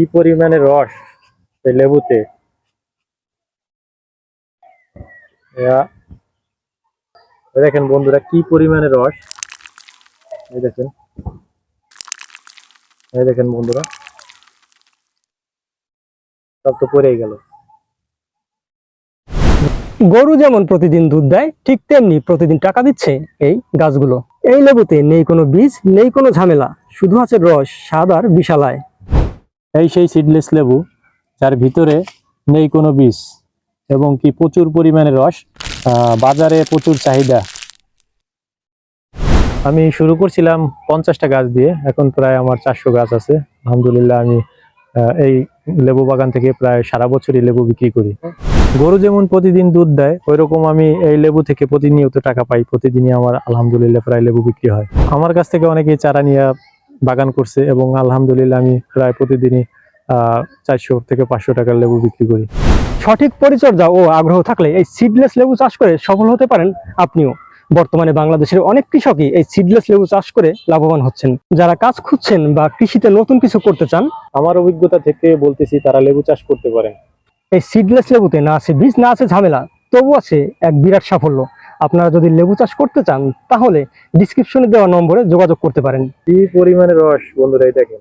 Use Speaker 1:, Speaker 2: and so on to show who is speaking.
Speaker 1: কি পরিমাণে রস এই লেবুতে? দেখেন বন্ধুরা, কি পরিমাণে রস? এই দেখেন। এই দেখেন বন্ধুরা। সব তো পড়েই গেল।
Speaker 2: গরু যেমন প্রতিদিন দুধ দেয়, ঠিক তেমনি প্রতিদিন টাকা দিচ্ছে এই গাছগুলো। এই লেবুতে নেই কোনো বীজ, নেই কোনো ঝামেলা, শুধু আছে রস, স্বাদ আর বিশালায়
Speaker 1: এই সেই সিডলেস লেবু, যার ভিতরে নেই কোনো বীজ এবং কি প্রচুর পরিমাণে রস বাজারে প্রচুর চাহিদা। আমি শুরু করছিলাম পঞ্চাশটা গাছ দিয়ে, এখন প্রায় আমার চারশো গাছ আছে। আলহামদুলিল্লাহ আমি এই লেবু বাগান থেকে প্রায় সারা বছরই লেবু বিক্রি করি। গরু যেমন প্রতিদিন দুধ দেয় ওই রকম আমি এই লেবু থেকে প্রতিনিয়ত টাকা পাই। প্রতিদিনই আমার আলহামদুলিল্লাহ প্রায় লেবু বিক্রি হয়। আমার কাছ থেকে অনেকেই চারা নিয়ে বাগান করছে এবং আলহামদুলিল্লাহ আমি প্রায় প্রতিদিনই চারশো থেকে পাঁচশো টাকার লেবু বিক্রি করি।
Speaker 2: সঠিক পরিচর্যা ও আগ্রহ থাকলে এই সিডলেস লেবু চাষ করে সফল হতে পারেন আপনিও। বর্তমানে বাংলাদেশের অনেক কৃষকই এই সিডলেস লেবু চাষ করে লাভবান হচ্ছেন। যারা কাজ খুঁজছেন বা কৃষিতে নতুন কিছু করতে চান
Speaker 1: আমার অভিজ্ঞতা থেকে বলতেছি তারা লেবু চাষ করতে পারেন।
Speaker 2: এই সিডলেস লেবুতে না আছে বীজ না আছে ঝামেলা তবু আছে এক বিরাট সাফল্য। আপনারা যদি লেবু চাষ করতে চান, তাহলে ডিসক্রিপশনে দেওয়া নম্বরে যোগাযোগ করতে পারেন।
Speaker 1: কি পরিমাণে রস বন্ধুরা দেখেন?